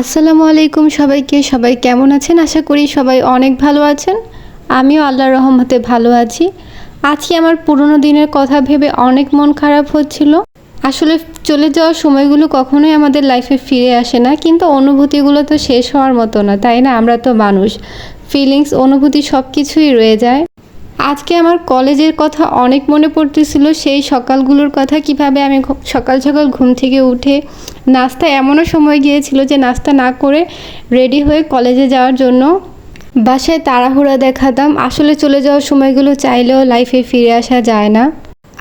আসসালামু আলাইকুম সবাইকে। সবাই কেমন আছেন? আশা করি সবাই অনেক ভালো আছেন। আমিও আল্লাহর রহমতে ভালো আছি। আজকে আমার পুরনো দিনের কথা ভেবে অনেক মন খারাপ হচ্ছিল। আসলে চলে যাওয়ার সময়গুলো কখনোই আমাদের লাইফে ফিরে আসে না, কিন্তু অনুভূতিগুলো তো শেষ হওয়ার মতো না, তাই না? আমরা তো মানুষ। ফিলিংস অনুভূতি সব কিছুই রয়ে যায়। আজকে আমার কলেজের কথা অনেক মনে পড়তেছিল, সেই সকালগুলোর কথা কীভাবে আমি সকাল সকাল ঘুম থেকে উঠে নাস্তা এমনও সময় গিয়েছিল যে নাস্তা না করে রেডি হয়ে কলেজে যাওয়ার জন্য বাসায় তাড়াহুড়া দেখাতাম। আসলে চলে যাওয়ার সময়গুলো চাইলেও লাইফে ফিরে আসা যায় না।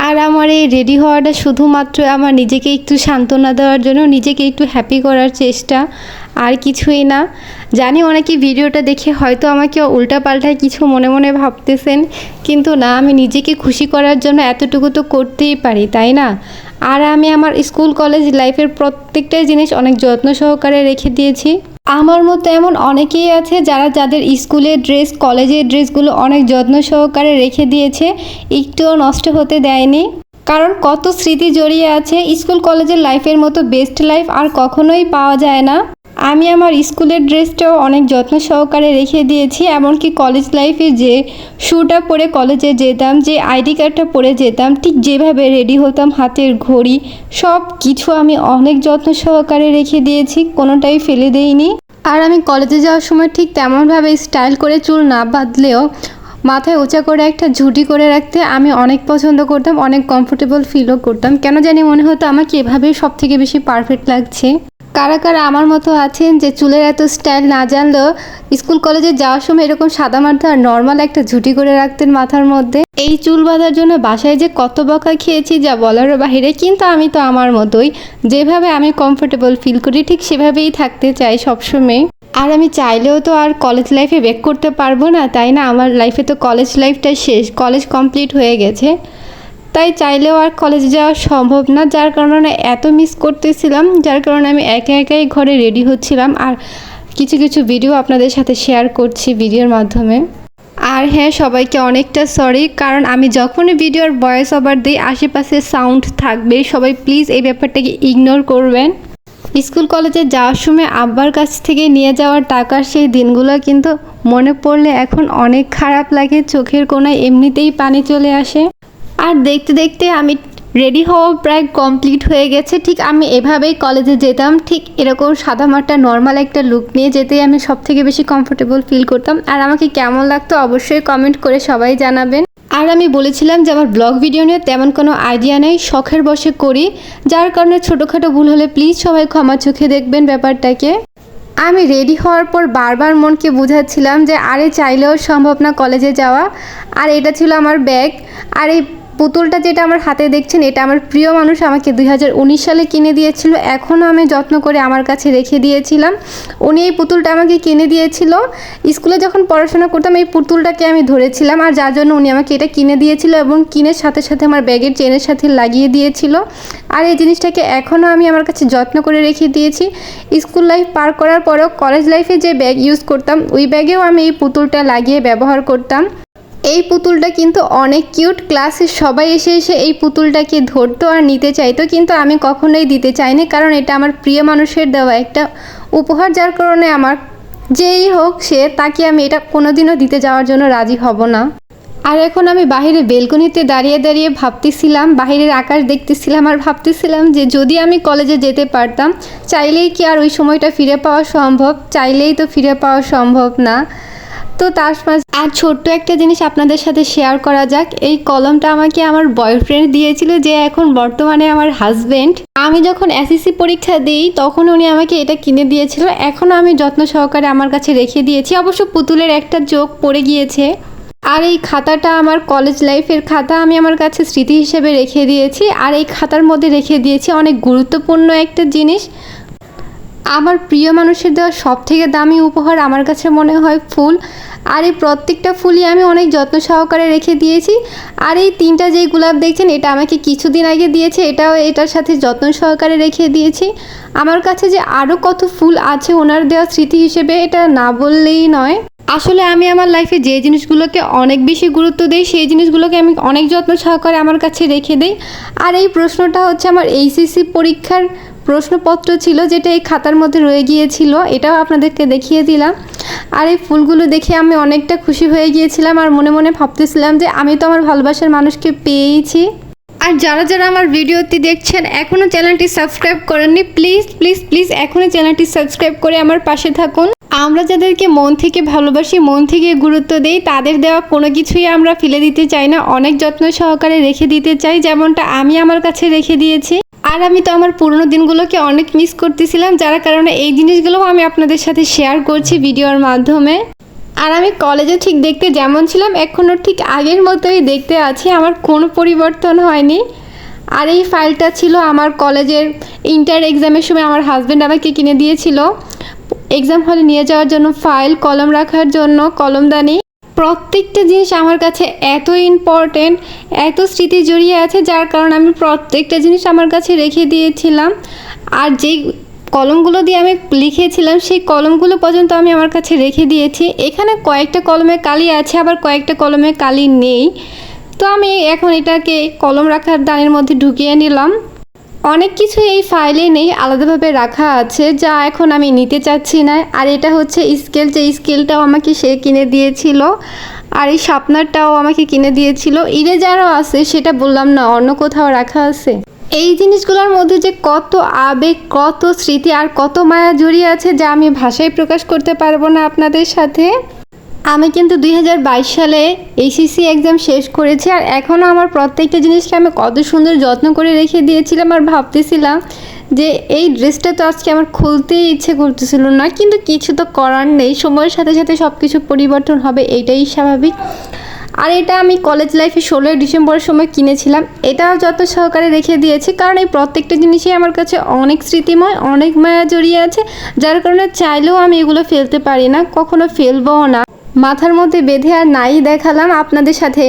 আর আমার এই রেডি হওয়াটা শুধুমাত্র আমার নিজেকে একটু সান্ত্বনা দেওয়ার জন্য, নিজেকে একটু হ্যাপি করার চেষ্টা, আর কিছুই না। জানি অনেকে ভিডিওটা দেখে হয়তো আমাকে উল্টাপাল্টায় কিছু মনে মনে ভাবতেছেন, কিন্তু না, আমি নিজেকে খুশি করার জন্য এতটুকু তো করতেই পারি, তাই না? আর আমি আমার স্কুল কলেজ লাইফের প্রত্যেকটাই জিনিস অনেক যত্ন সহকারে রেখে দিয়েছি। আমার মতো এমন অনেকেই আছে যারা যাদের স্কুলের ড্রেস, কলেজের ড্রেসগুলো অনেক যত্ন সহকারে রেখে দিয়েছে, একটুও নষ্ট হতে দেয়নি। কারণ কত স্মৃতি জড়িয়ে আছে স্কুল, কলেজের লাইফের মতো বেস্ট লাইফ আর কখনোই পাওয়া যায় না। আমি আমার স্কুলের ড্রেসটাও অনেক যত্ন সহকারে রেখে দিয়েছি, এমনকি কলেজ লাইফে যে শ্যুটা পরে কলেজে যেতাম, যে আইডি কার্ডটা পরে যেতাম, ঠিক যেভাবে রেডি হতাম, হাতের ঘড়ি, সব কিছু আমি অনেক যত্ন সহকারে রেখে দিয়েছি, কোনোটাই ফেলে দেইনি। আর আমি কলেজে যাওয়ার সময় ঠিক তেমনভাবে স্টাইল করে চুল না বাঁধলেও মাথায় উঁচা করে একটা ঝুঁটি করে রাখতে আমি অনেক পছন্দ করতাম, অনেক কমফোর্টেবল ফিলও করতাম। কেন জানি মনে হতো আমাকে এভাবেই সব থেকে বেশি পারফেক্ট লাগছে। কারা কারা আমার মতো আছেন যে চুলের এত স্টাইল না জানলেও স্কুল কলেজে যাওয়ার সময় এরকম সাদা মাথা আর নর্মাল একটা ঝুটি করে রাখতেন মাথার মধ্যে? এই চুল বাঁধার জন্য বাসায় যে কত বকা খেয়েছি যা বলারও বাহিরে, কিন্তু আমি তো আমার মতোই। যেভাবে আমি কমফোর্টেবল ফিল করি, ঠিক সেভাবেই থাকতে চাই সবসময়। আর আমি চাইলেও তো আর কলেজ লাইফে ব্যাক করতে পারব না, তাই না? আমার লাইফে তো কলেজ লাইফটা শেষ কলেজ কমপ্লিট হয়ে গেছে। তাই চাইলেও আর কলেজে যাওয়া সম্ভব না, যার কারণে এত মিস করতেছিলাম, যার কারণে আমি একা একাই ঘরে রেডি হচ্ছিলাম। আর কিছু কিছু ভিডিও আপনাদের সাথে শেয়ার করছি ভিডিওর মাধ্যমে। আর হ্যাঁ সবাইকে অনেকটা সরি কারণ আমি যখনই ভিডিওর ভয়েস ওভার দিই, আশেপাশে সাউন্ড থাকবে। সবাই প্লিজ এই ব্যাপারটাকে ইগনোর করবেন। স্কুল কলেজে যাওয়ার সময় আব্বার কাছ থেকে নিয়ে যাওয়ার টাকার সেই দিনগুলো কিন্তু মনে পড়লে এখন অনেক খারাপ লাগে, চোখের কোনায় এমনিতেই পানি চলে আসে। আর দেখতে দেখতে আমি রেডি হওয়া প্রায় কমপ্লিট হয়ে গেছে। ঠিক আমি এভাবেই কলেজে যেতাম, ঠিক এরকম সাদামাটা নর্মাল একটা লুক নিয়ে যেতেই আমি সব থেকে বেশি কমফোর্টেবল ফিল করতাম। আর আমাকে কেমন লাগতো অবশ্যই কমেন্ট করে সবাই জানাবেন। আর আমি বলেছিলাম যে আমার ব্লগ ভিডিও নিয়ে তেমন কোনো আইডিয়া নেই, শখের বসে করি। যার কারণে ছোটোখাটো ভুল হলে প্লিজ সবাই ক্ষমা চোখে দেখবেন ব্যাপারটাকে। আমি রেডি হওয়ার পর বারবার মনকে বুঝাচ্ছিলাম যে আরে চাইলেও সম্ভব না কলেজে যাওয়া। আর এটা ছিল আমার ব্যাগ আর এই পুতুলটা যেটা আমার হাতে দেখছেন, এটা আমার প্রিয় মানুষ আমাকে দুই হাজার উনিশ সালে কিনে দিয়েছিল। এখনও আমি যত্ন করে আমার কাছে রেখে দিয়েছিলাম। উনি এই পুতুলটা আমাকে কিনে দিয়েছিল। স্কুলে যখন পড়াশোনা করতাম, এই পুতুলটাকে আমি ধরেছিলাম আর যার জন্য উনি আমাকে এটা কিনে দিয়েছিল এবং কিনের সাথে সাথে আমার ব্যাগের চেনের সাথে লাগিয়ে দিয়েছিল। আর এই জিনিসটাকে এখনও আমি আমার কাছে যত্ন করে রেখে দিয়েছি। স্কুল লাইফ পার করার পরেও কলেজ লাইফে যে ব্যাগ ইউজ করতাম, ওই ব্যাগেও আমি এই পুতুলটা লাগিয়ে ব্যবহার করতাম। এই পুতুলটা কিন্তু অনেক কিউট। ক্লাসে সবাই এসে এসে এই পুতুলটাকে ধরতো আর নিতে চাইতো, কিন্তু আমি কখনোই দিতে চাইনি, কারণ এটা আমার প্রিয় মানুষের দেওয়া একটা উপহার, যার কারণে আমার যেই হোক সে, তাকে আমি এটা কোনোদিনও দিতে যাওয়ার জন্য রাজি হব না। আর এখন আমি বাইরে বেলকনিতে দাঁড়িয়ে দাঁড়িয়ে ভাবতেছিলাম বাইরের আকাশ দেখতেছিলাম আর ভাবতেছিলাম যে যদি আমি কলেজে যেতে পারতাম, চাইলেই কি আর ওই সময়টা ফিরে পাওয়া সম্ভব? চাইলেই তো ফিরে পাওয়া সম্ভব না। তো তার আর ছোট্ট একটা জিনিস আপনাদের সাথে শেয়ার করা যাক। এই কলমটা আমাকে আমার বয়ফ্রেন্ড দিয়েছিল যে এখন বর্তমানে আমার হাজবেন্ড আমি যখন এসএসসি পরীক্ষা দিই, তখন উনি আমাকে এটা কিনে দিয়েছিল। এখনও আমি যত্ন সহকারে আমার কাছে রেখে দিয়েছি। অবশ্য পুতুলের একটা চোখ পড়ে গিয়েছে। আর এই খাতাটা আমার কলেজ লাইফের খাতা আমি আমার কাছে স্মৃতি হিসেবে রেখে দিয়েছি। আর এই খাতার মধ্যে রেখে দিয়েছি অনেক গুরুত্বপূর্ণ একটা জিনিস। আমার প্রিয় মানুষের দেওয়া সব থেকে দামি উপহার আমার কাছে মনে হয় ফুল। আর এই প্রত্যেকটা ফুলই আমি অনেক যত্ন সহকারে রেখে দিয়েছি। আর এই তিনটা যেই গোলাপ দেখছেন, এটা আমাকে কিছুদিন আগে দিয়েছে, এটাও এটার সাথে যত্ন সহকারে রেখে দিয়েছি। আমার কাছে যে আরও কত ফুল আছে ওনার দেওয়া স্মৃতি হিসেবে এটা না বললেই নয়। আসলে আমি আমার লাইফে যে জিনিসগুলোকে অনেক বেশি গুরুত্ব দিই, সেই জিনিসগুলোকে আমি অনেক যত্ন সহকারে আমার কাছে রেখে দিই। আর এই প্রশ্নটা হচ্ছে আমার এইচএসসি পরীক্ষার প্রশ্নপত্র ছিল যেটা এই খাতার মধ্যে রয়ে গিয়েছিল, এটাও আপনাদেরকে দেখিয়ে দিলাম। আর এই ফুলগুলো দেখে আমি অনেকটা খুশি হয়ে গিয়েছিলাম আর মনে মনে ভাবতেছিলাম যে আমি তো আমার ভালোবাসার মানুষকে পেয়েইছি। আর যারা যারা আমার ভিডিওটি দেখছেন এখনও চ্যানেলটি সাবস্ক্রাইব করেননি, প্লিজ প্লিজ প্লিজ এখনই চ্যানেলটি সাবস্ক্রাইব করে আমার পাশে থাকুন। আমরা যাদেরকে মন থেকে ভালোবাসি, মন থেকে গুরুত্ব দেই, তাদের দেওয়া কোনো কিছুই আমরা ফেলে দিতে চাই না। অনেক যত্ন সহকারে রেখে দিতে চাই, যেমনটা আমি আমার কাছে রেখে দিয়েছি। আর আমি তো আমার পুরনো দিনগুলোকে অনেক মিস করতেছিলাম, যার কারণে এই জিনিসগুলোও আমি আপনাদের সাথে শেয়ার করছি ভিডিওর মাধ্যমে। আর আমি কলেজে ঠিক দেখতে যেমন ছিলাম এখনও ঠিক আগের মতোই দেখতে আছি, আমার কোনো পরিবর্তন হয়নি। আর এই ফাইলটা ছিল আমার কলেজের ইন্টার এক্সামের সময় আমার হাজব্যান্ড আমাকে কিনে দিয়েছিল। এক্সাম হলে নিয়ে যাওয়ার জন্য ফাইল কলম রাখার জন্য কলমদানি। প্রত্যেকটা জিনিস আমার কাছে এত ইম্পর্টেন্ট এত স্মৃতি জড়িয়ে আছে, যার কারণে আমি প্রত্যেকটা জিনিস আমার কাছে রেখে দিয়েছিলাম। আর যেই কলমগুলো দিয়ে আমি লিখেছিলাম, সেই কলমগুলো পর্যন্ত আমি আমার কাছে রেখে দিয়েছি। এখানে কয়েকটা কলমে কালি আছে, আবার কয়েকটা কলমে কালি নেই। তো আমি এখন এটাকে কলম রাখার দানের মধ্যে ঢুকিয়ে নিলাম। অনেক কিছু এই ফাইলে নেই, আলাদাভাবে রাখা আছে, যা এখন আমি নিতে চাচ্ছি না। আর এটা হচ্ছে স্কেল যে স্কেলটাও আমাকে সে কিনে দিয়েছিল। আর এই শার্পনারটাও আমাকে কিনে দিয়েছিল। ইরেজারও আছে, সেটা বললাম না, অন্য কোথাও রাখা আছে। এই জিনিসগুলোর মধ্যে যে কত আবেগ, কত স্মৃতি আর কত মায়া জড়িয়ে আছে, যা আমি ভাষায় প্রকাশ করতে পারব না আপনাদের সাথে। আমি কিন্তু দুই হাজার বাইশ সালে এইচএসসি এক্সাম শেষ করেছি আর এখনও আমার প্রত্যেকটা জিনিসকে আমি কত সুন্দর যত্ন করে রেখে দিয়েছিলাম আর ভাবতেছিলাম যে এই ড্রেসটা তো আজকে আমার খুলতেই ইচ্ছে করতেছিল না, কিন্তু কিছু তো করার নেই। সময়ের সাথে সাথে সব কিছু পরিবর্তন হবে, এটাই স্বাভাবিক। আর এটা আমি কলেজ লাইফে ষোলোই ডিসেম্বরের সময় কিনেছিলাম। এটাও যত সহকারে রেখে দিয়েছি, কারণ এই প্রত্যেকটা জিনিসই আমার কাছে অনেক স্মৃতিময়, অনেক মায়া জড়িয়ে আছে। যার কারণে চাইলেও আমি এগুলো ফেলতে পারি না, কখনো ফেলবও না। মাথার মধ্যে বেঁধে আর নাই দেখালাম আপনাদের সাথে।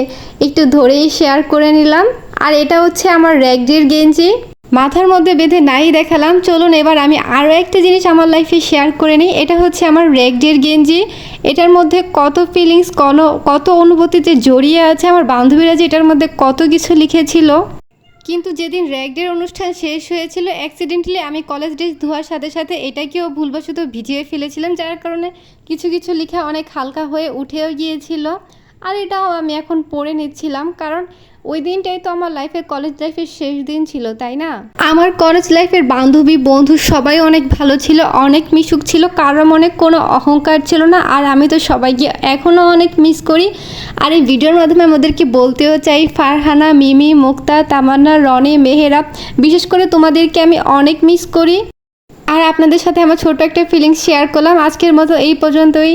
একটু ধরেই শেয়ার করে নিলাম। আর এটা হচ্ছে আমার র্যাগডির গেঞ্জি। মাথার মধ্যে বেঁধে নাই দেখালাম। চলুন এবার আমি আরও একটা জিনিস আমার লাইফে শেয়ার করে নিই। এটা হচ্ছে আমার র্যাগডির গেঞ্জি। এটার মধ্যে কত ফিলিংস কত অনুভূতিতে জড়িয়ে আছে আমার বান্ধবীরা যে এটার মধ্যে কত কিছু লিখেছিল। কিন্তু যেদিন র্যাগডের অনুষ্ঠান শেষ হয়েছিল অ্যাক্সিডেন্টালি আমি কলেজ ড্রেস ধোয়ার সাথে সাথে এটাকেও ভুলবশত ভিজিয়ে ফেলেছিলাম, যার কারণে কিছু কিছু লেখা অনেক হালকা হয়ে উঠেও গিয়েছিল। আর এটাও আমি এখন পড়ে নিচ্ছিলাম, কারণ ওই দিনটাই তো আমার লাইফের কলেজ লাইফের শেষ দিন ছিল, তাই না? আমার কলেজ লাইফের বান্ধবী, বন্ধু সবাই অনেক ভালো ছিল, অনেক মিশুক ছিল কারও মনে কোনো অহংকার ছিল না, আর আমি তো সবাইকে এখনও অনেক মিস করি। আর এই ভিডিওর মাধ্যমে আমাদেরকে বলতেও চাই, ফারহানা, মিমি, মুক্তা, তামান্না, রনি, মেহেরা, বিশেষ করে তোমাদেরকে আমি অনেক মিস করি। আর আপনাদের সাথে আমার ছোট একটা ফিলিংস শেয়ার করলাম, আজকের মতো এই পর্যন্তই।